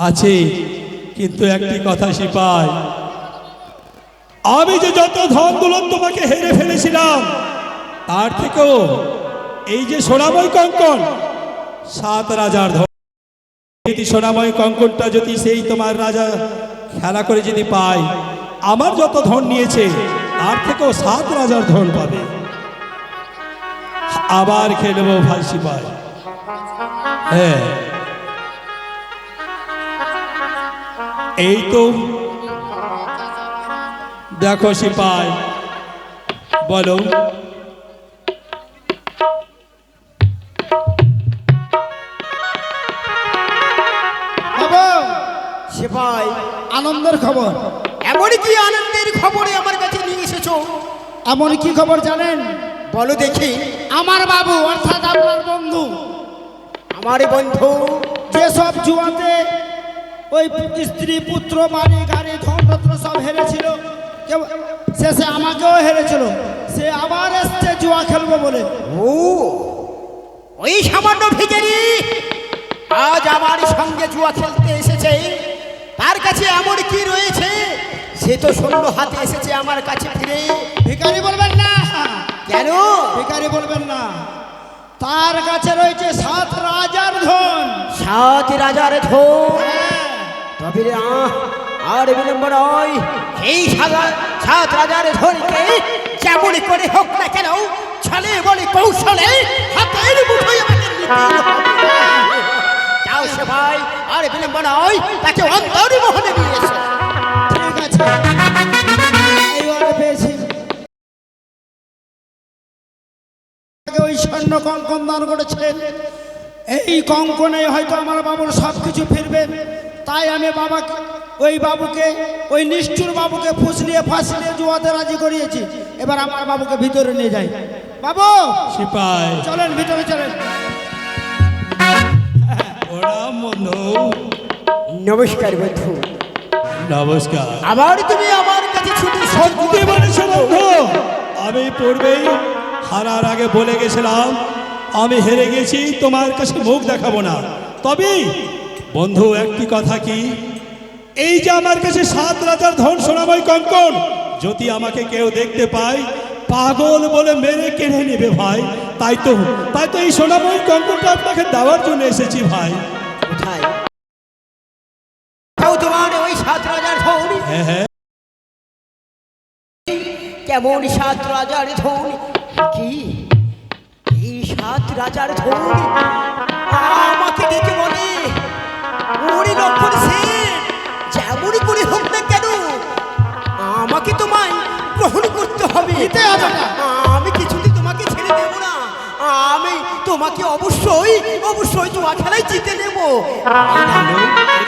আছে, কিন্তু একটি কথা সিপাই আমি যে যত ধন দৌলত তোমাকে হেরে ফেলেছিলাম, তার থেকেও এই যে সোনাময় কঙ্কন, সাত রাজার ধন। যদি সোনাময় কঙ্কনটা যদি সেই তোমার রাজা খেলা করে যদি পায়, আমার যত ধন নিয়েছে, তার থেকেও সাত রাজার ধন পাবে। আবার খেলব ভাই সিপাই হ্যাঁ। এই তো। দেখো সিপাই বলো। সেপাই আনন্দের খবর। এমনই কি আনন্দের খবরে আমার কাছে নিয়ে এসেছ। এমন কি খবর জানেন? বলো দেখি। আমার বাবু অর্থাৎ আপনার বন্ধু। আমার বন্ধু। যেসব জুয়াতে ওই স্ত্রী পুত্র বাড়ি গাড়ি ধনরত্ন সব হেরেছিল। কেউ- শেষে আমাকেও হেরেছিল। সে আবার এসছে জুয়া খেলব বলে। ও ওই সামান্য ভিখারি আজ আমার সঙ্গে জুয়া খেলতে এসেছে। তার কাছে এমন কি রয়েছে? সে তো শূন্য হাতে এসেছে আমার কাছে ফিরে। ভিকারি বলবেন না। কেন? ভিকারি বলবেন না। তার কাছে রয়েছে সাত রাজার ধন। সাত রাজার ধন। হ্যাঁ, তবে আর বিলম্ব নয়। এই সাত রাজার ধনকে যেমন করে হোক না কেন, ছলে বলে কৌশলে হাতের মুঠোয় যাও সে ভাই, আর বিলম্ব নয়, তাকে অন্তর মোহনে দিয়েছে ঠিক আছে। ওই স্বর্ণ কঙ্কন দান করেছেন এই কঙ্কনে হয়তো আমার বাবুর সব কিছু ফিরবে। তাই আমি বাবাকে ওই বাবুকে ওই নিষ্ঠুর বাবুকে ফুসলিয়ে ফাসলিয়ে জুয়াতে রাজি করিয়েছি। এবার আমার বাবুকে ভিতরে নিয়ে যাই। বাবু! সিপাই। চলেন ভিতরে চলেন। নমস্কার বন্ধু। নমস্কার। আবার তুমি আমার কাছে ছুটে সত্যি বলেছ বন্ধু আমি পূর্বেই হারার আগে বলে গেছিলাম আমি হেরে গেছি তোমার কাছে মুখ দেখাবো না। তবে বন্ধু একটি কথা কি? এই যে আমার কাছে সাত রাজার ধন সোনাময় কঙ্কন যদি আমাকে কেউ দেখতে পায় পাগল বলে মেরে কেড়ে নেবে ভাই। তাই তো তাই তো এই সোনাময় কঙ্কনটা আপনাকে দেওয়ার জন্য এসেছি ভাই। কোথায়? তোমার ওই সাত রাজার ধন। হ্যাঁ হ্যাঁ। কেমন সাত রাজার ধন? কি? এই সাত রাজার ধন আমাকে বলে ওরে লক্ষণ সেন যেমনই করে হোক না কেন আমাকে তোমায় গ্রহণ করতে হবে। দিতে হবে আমি কিছুতে তোমাকে ছেড়ে দেব না। আমি তোমাকে অবশ্যই অবশ্যই তোমার খেলায় জিতে নেব। আর বিলম্ব নয়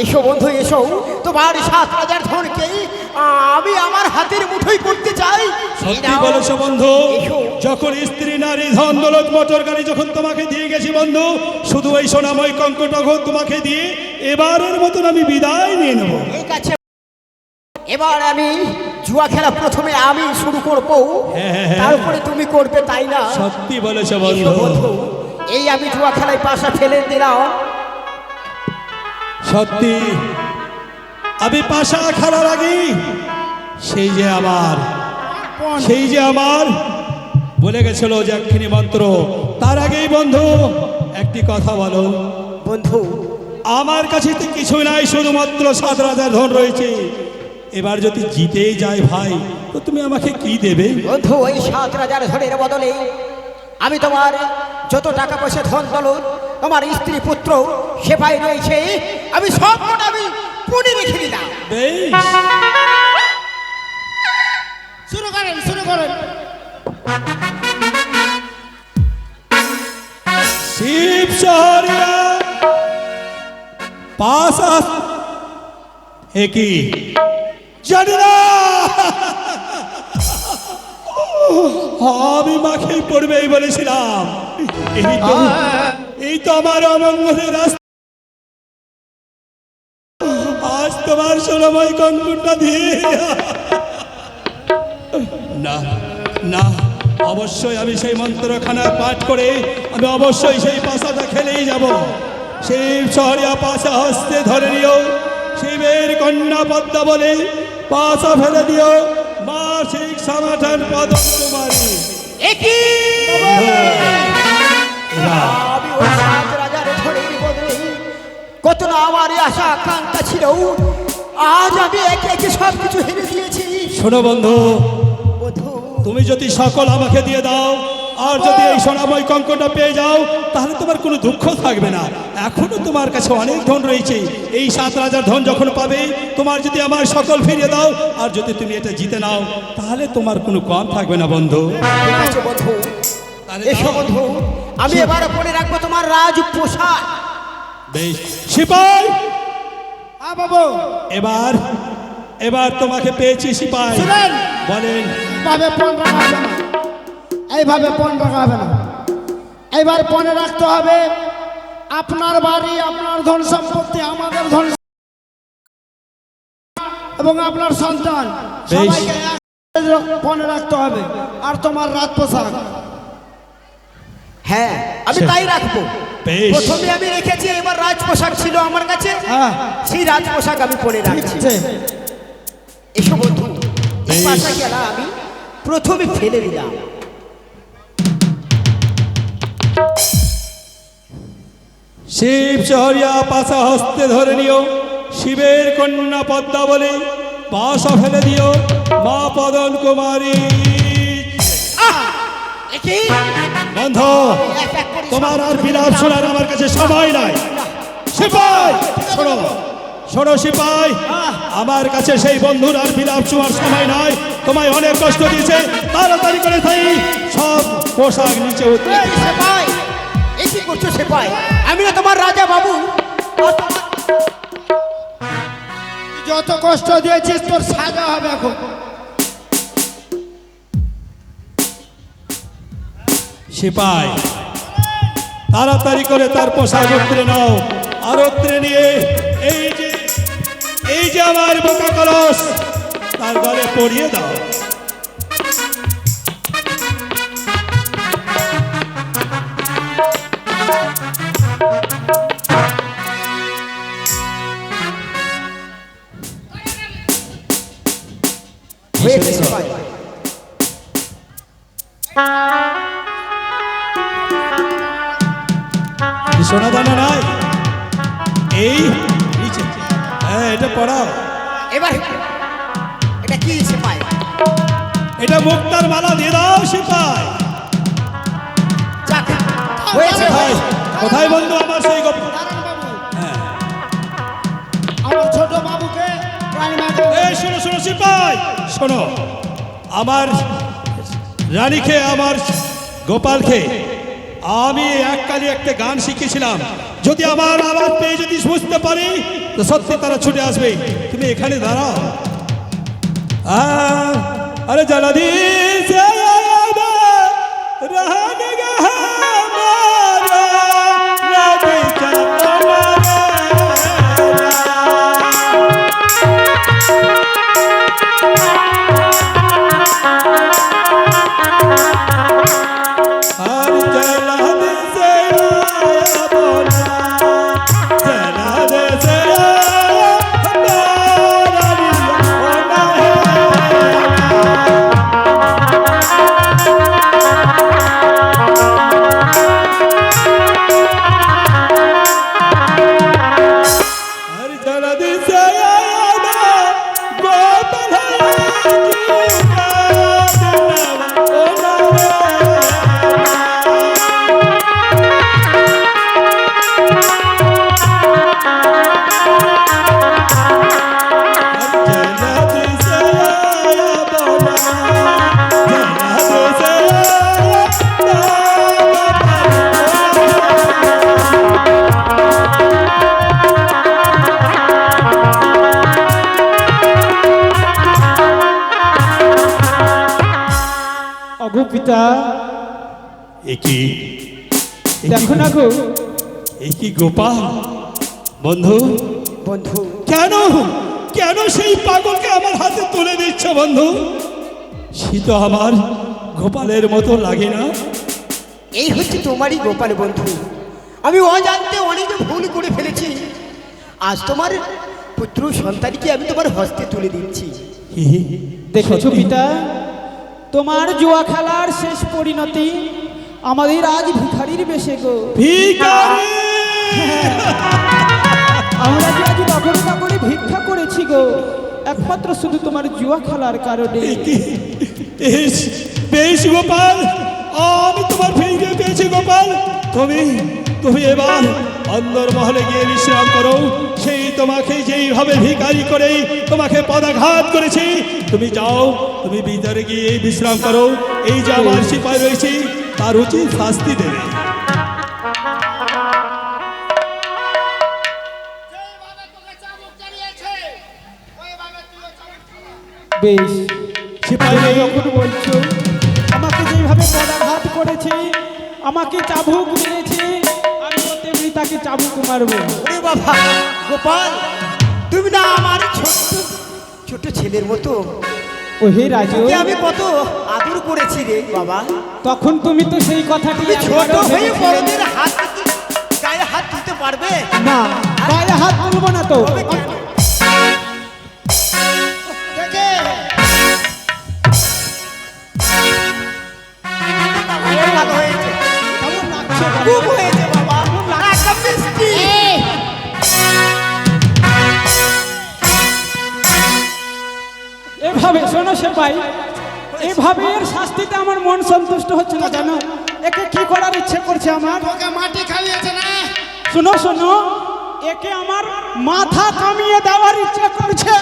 এসো বন্ধু এসো। তোমার সাত হাজার ধনকে আমি আমার হাতের মুঠোই করতে চাই। সত্যি বলেছ বন্ধু। যখন স্ত্রী নারী ধন দৌলত মোটর গাড়ি যখন তোমাকে দিয়ে গেছি বন্ধু শুধু ওই সোনাময় কঙ্ক তখন তোমাকে দিয়ে এবারের মতন আমি বিদায় নিয়ে নেব। ঠিক আছে। এবার আমি জুয়া খেলা প্রথমে আমি শুরু করব। হ্যাঁ, হ্যাঁ, হ্যাঁ। তারপরে তুমি করবে তাই না? সত্যি বলেছ বন্ধু। এই আমি জুয়া খেলায় পাশা ফেলে দিলাম। সত্যি আমি পাশা খেলার আগে সেই যে আমার সেই যে আমার বলে গেছিল যে একখানি মন্ত্র। তার আগেই বন্ধু একটি কথা বলো। বন্ধু। আমার কাছে তো কিছু নাই শুধুমাত্র সাত রাজার ধন রয়েছে। এবার যদি জিতেই যায় ভাই তো তুমি আমাকে কি দেবে? বন্ধু ওই সাত রাজার ধনের বদলে আমি তোমার যত টাকা পয়সা ধন দলন তোমার স্ত্রী পুত্র সেপাই রয়েছে। আমি সব কটা আমি পুনে রেখে দিলাম। শুরু করেন শুরু করেন। শিব শহরিয়া পাশ কি? জানি না। আমি মাখেই পড়বেই বলেছিলাম। এই তো। এই তো আমার অমঙ্গলের রাস্তা। আজ তোমার সোনাময় কঙ্কুরটা দিয়ে। না না, অবশ্যই আমি সেই মন্ত্রখানা পাঠ করে আমি অবশ্যই সেই পাশাটা খেলেই যাব। শিব শহরিয়া পাশা হস্তে ধরে নিও, শিবের কন্যা পদ্মা বলে পাশা ফেলে দিও, মাসিক সমাধান পদ কুমারী একই আমি ওই সাত রাজার ধরের বদলে কত না আমার আশা আকাঙ্ক্ষা ছিল। আজ আমি একে একে সব কিছু হেরে দিয়েছি। শোনো বন্ধু তুমি যদি সকল আমাকে দিয়ে দাও আর যদি এই সোনাময় কঙ্কটা পেয়ে যাও তাহলে তোমার কোনো দুঃখ থাকবে না। এখনও তোমার কাছে অনেক ধন রয়েছে। এই সাত রাজার ধন যখন পাবে তোমার যদি আমার সকল ফিরিয়ে দাও আর যদি তুমি এটা জিতে নাও তাহলে তোমার কোনো কম থাকবে না বন্ধু। ঠিক আছে বন্ধু তাহলে এসো বন্ধু আমি এবার পরে রাখব তোমার রাজ পোশাক। বেশ। সিপাই! হ্যাঁ বাবু। এবার এবার তোমাকে পেয়েছি সিপাই। শুনেন। বলেন। এইভাবে পণ রাখা হবে না। এইভাবে পণ রাখা হবে না। এইবার পণে রাখতে হবে আপনার বাড়ি আপনার ধন সম্পত্তি আমাদের ধন এবং আপনার সন্তান। সবাইকে পণে রাখতে হবে। আর তোমার রাত পোশাক। হ্যাঁ আমি আচ্ছা। তাই রাখব। প্রথমে আমি রেখেছি এবার রাজ পোশাক ছিল আমার কাছে। হ্যাঁ সেই রাজ পোশাক আমি পরে রাখছি। আছে। এসো বন্ধু পাশা গেলা আমি। প্রথমে ফেলে দিলাম। শিব শহরিয়া পাশা হস্তে ধরে নিও। শিবের কন্যা পদ্মা বলে পাশা ফেলে দিও। মা পদন কুমারী বন্ধ। তোমার আর বিলাপ শোনার আমার কাছে সময় নাই। সিপাই! শোনো শোনো সিপাই। আমার কাছে সেই বন্ধুর আর বিলাপ শোনার সময় নাই। তোমায় অনেক কষ্ট দিয়েছে। তাড়াতাড়ি করে তাই সব পোশাক নিচে উঠে। সেপাই! এই কি করছ সেপাই? আমি না তোমার রাজা বাবু। যত কষ্ট দিয়েছিস তোর সাজা হবে এখন। সিপাই। তাড়াতাড়ি করে তার পোশাক উত্তরে নাও। আর উত্তরে নিয়ে এই যে এই যে আমার বোকা কলস, তার ঘরে পড়িয়ে দাও। সোনা দানা নাই। এই হ্যাঁ এটা পড়াও। এবার এটা কি সিপাই? এটা মুক্তার মালা দিয়ে দাও সিপাই। হয়েছে ভাই। কোথায় বন্ধু আমার সেই গপ? হ্যাঁ আমার ছোট বাবুকে এই শোনো শোনো সিপাই। শোনো আমার রানীকে আমার গোপালকে আমি এককালে একটা গান শিখেছিলাম। যদি আমার আওয়াজ পেয়ে যদি বুঝতে পারি, তো সত্যি তারা ছুটে আসবে। তুমি এখানে দাঁড়াও। আরে জালাদি সে একি দেখো না গো। একি গোপাল? বন্ধু? বন্ধু। কেন? কেন সেই পাগলকে আমার হাতে তুলে দিচ্ছ বন্ধু? সে তো আমার গোপালের মতো লাগে না। এই হচ্ছে তোমারই গোপাল বন্ধু। আমি অজান্তে অনেক ভুল করে ফেলেছি। আজ তোমার পুত্র সন্তানকে আমি তোমার হস্তে তুলে দিচ্ছি। দেখেছ পিতা? তোমার জুয়া খেলার শেষ পরিণতি আমাদের আজ ভিখারির বেশে গো। ভিখারি! আমরা যে আজ নগরে নগরে ভিক্ষা করেছি গো একমাত্র শুধু তোমার জুয়া খেলার কারণে। বেশ গোপাল আমি তোমার ফিরে পেয়েছি গোপাল। তুমি তুমি এবার অন্দর মহলে গিয়ে বিশ্রাম করো। সেই তোমাকে যেইভাবে ভিখারি করেই তোমাকে পদাঘাত করেছি তুমি যাও তুমি ভিতরে গিয়ে বিশ্রাম করো। এই যে আমার সিপাই রয়েছে তার উচিত শাস্তি দেবে। বেশ। তুমি যখন বলছো আমাকে যেভাবে পদাঘাত করেছে আমাকে চাবুক মেরেছে আমি তেমনি তাকে চাবুক মারবো। ওরে বাবা গোপাল তুমি না আমার ছোট্ট ছোট ছেলের মতো? ও হে রাজু আমি কত আদর করেছি রে বাবা। তখন তুমি তো সেই কথাটি ছোট হয়ে বড়দের হাত গায়ে হাত দিতে পারবে? না গায়ে হাত তুলবো না তো। এর আমার মন সন্তুষ্ট হচ্ছে না জানো? একে কি করার ইচ্ছে করছে আমার? তোকে মাটি খাইয়েছে না? শোনো শোনো একে আমার মাথা কামিয়ে দেওয়ার ইচ্ছে করছে।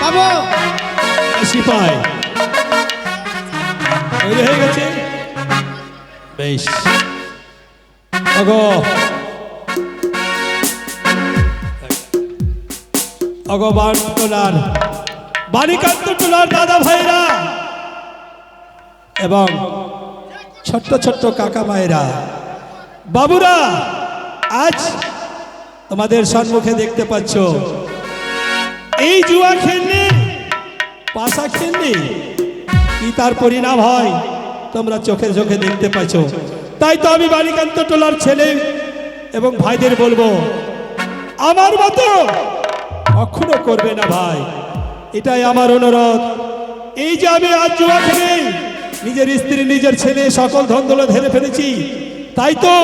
বাবু সিপাই। হয়ে গেছে। বেশ। অগবান টোলার বাণিকান্ত টোলার দাদা ভাইরা এবং ছোট্ট ছোট্ট কাকা মায়েরা। বাবুরা, আজ তোমাদের সম্মুখে দেখতে পাচ্ছ, এই জুয়া খেললে, পাশা খেললে কি তার পরিণাম হয়, তোমরা চোখে চোখে দেখতে পাচ্ছ। তাই তো আমি বালিকান্ত টোলার ছেলে এবং ভাইদের বলব, আমার মতো কখনো করবে না ভাই। এটাই আমার অনুরোধ। এই যে আমি আজ জুয়া নিজের স্ত্রী, নিজের ছেলে সকল ধন্দল ধরে ফেলেছি, তাই তো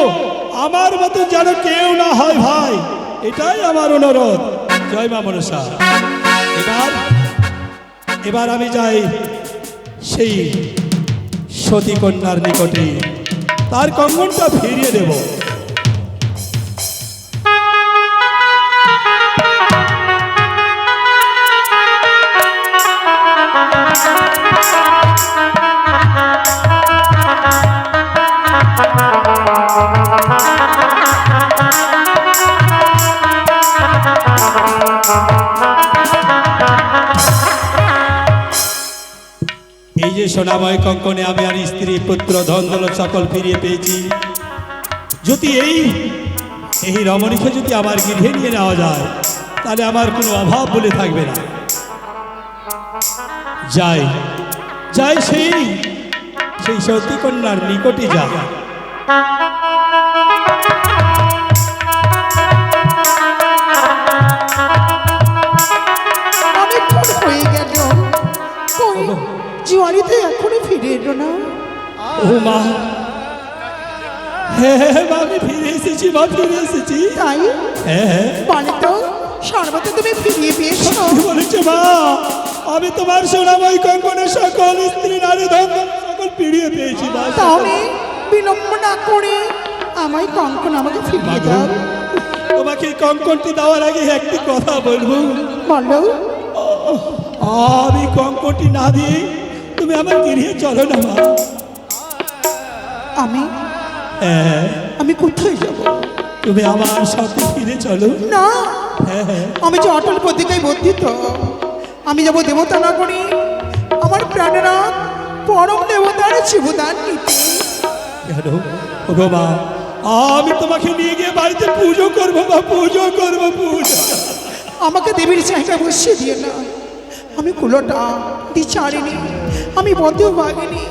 আমার মতো যেন কেউ না হয় ভাই। এটাই আমার অনুরোধ। জয় মা মনসা। এবার এবার আমি যাই সেই সতী কন্যার নিকটে। তার কঙ্গনটা ফিরিয়ে দেব। সোনাময় কঙ্কনে আমি আর স্ত্রী, পুত্র, ধন দৌলত সকল ফিরিয়ে পেয়েছি। যদি এই এই রমণীকে যদি আমার গৃহে নিয়ে নেওয়া যায়, তাহলে আমার কোনো অভাব বলে থাকবে না। যাই যাই সেই সেই সতী কন্যার নিকটে যা। জুয়ারিতে এখনও ফিরে এলো না? ও মা। হ্যাঁ হ্যাঁ মা আমি ফিরে এসেছি মা ফিরে এসেছি। তাই? হ্যাঁ হ্যাঁ। বলে তো সর্বত তুমি ফিরিয়ে পেয়েছ? কি মা। আমি তোমার সোনাময় কঙ্কনের সকল স্ত্রী নারী সকল পেয়েছি মা। তাহলে বিলম্ব না করে আমায় কঙ্কন আমাকে ফিরিয়ে দাও। তোমাকে কঙ্কনটি দেওয়ার আগে একটি কথা বলব। বলো। আমি কঙ্কনটি না দিয়ে তুমি আমার গৃহে চলো না মা। আমি? হ্যাঁ। আমি কোথায় যাব? তুমি আমার সাথে ফিরে চলো। না। হ্যাঁ হ্যাঁ। আমি যে অটল প্রতিকায় বর্ধিত। আমি যাব দেবতা না করি আমার প্রাণনাথ পরম দেবতার জীবদান নিতে। কেন? ওগো মা আমি তোমাকে নিয়ে গিয়ে বাড়িতে পুজো করব বা পুজো করব পুজো। আমাকে দেবীর চাহিদা বসিয়ে দিয়ে না। আমি কুলোটা বিচারিনি আমি বদ্ধ ভাগিনি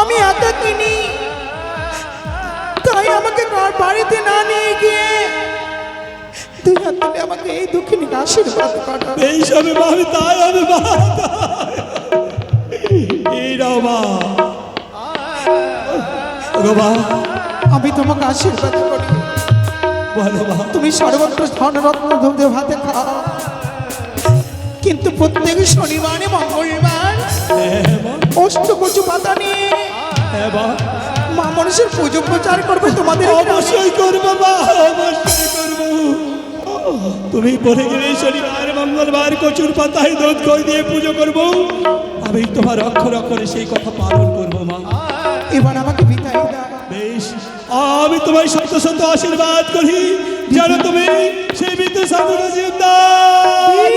আমি একা কিনি তাই আমাকে বাড়িতে না নিয়ে গিয়ে তুই হাত তুলে আমাকে এই দক্ষিণীকে আশীর্বাদ করা এইসবে মা আমি তাই হবে এই নাও মা। আমি তোমাকে আশীর্বাদ করি। বলো তুমি সর্বত্র ধনরত্ন ধুমধে ভাতে খাও। কিন্তু প্রত্যেক শনিবারে মঙ্গলবার। হ্যাঁ মা অষ্ট কচু পাতা নিয়ে মা মা মানুষের পুজো প্রচার করবে তোমাদের অবশ্যই করব মা অবশ্যই করব। তুমি বলে গেলে শনিবার মঙ্গলবার কচুর পাতায় দুধ কই দিয়ে পুজো করব। আমি তোমার অক্ষর অক্ষরে সেই কথা পালন করব মা। এবার আমাকে বিদায় দাও। বেশ। আমি তোমায় সত্য সত্য আশীর্বাদ করি। যেন তুমি সেই বিদ্যুৎ সাধুরা ওই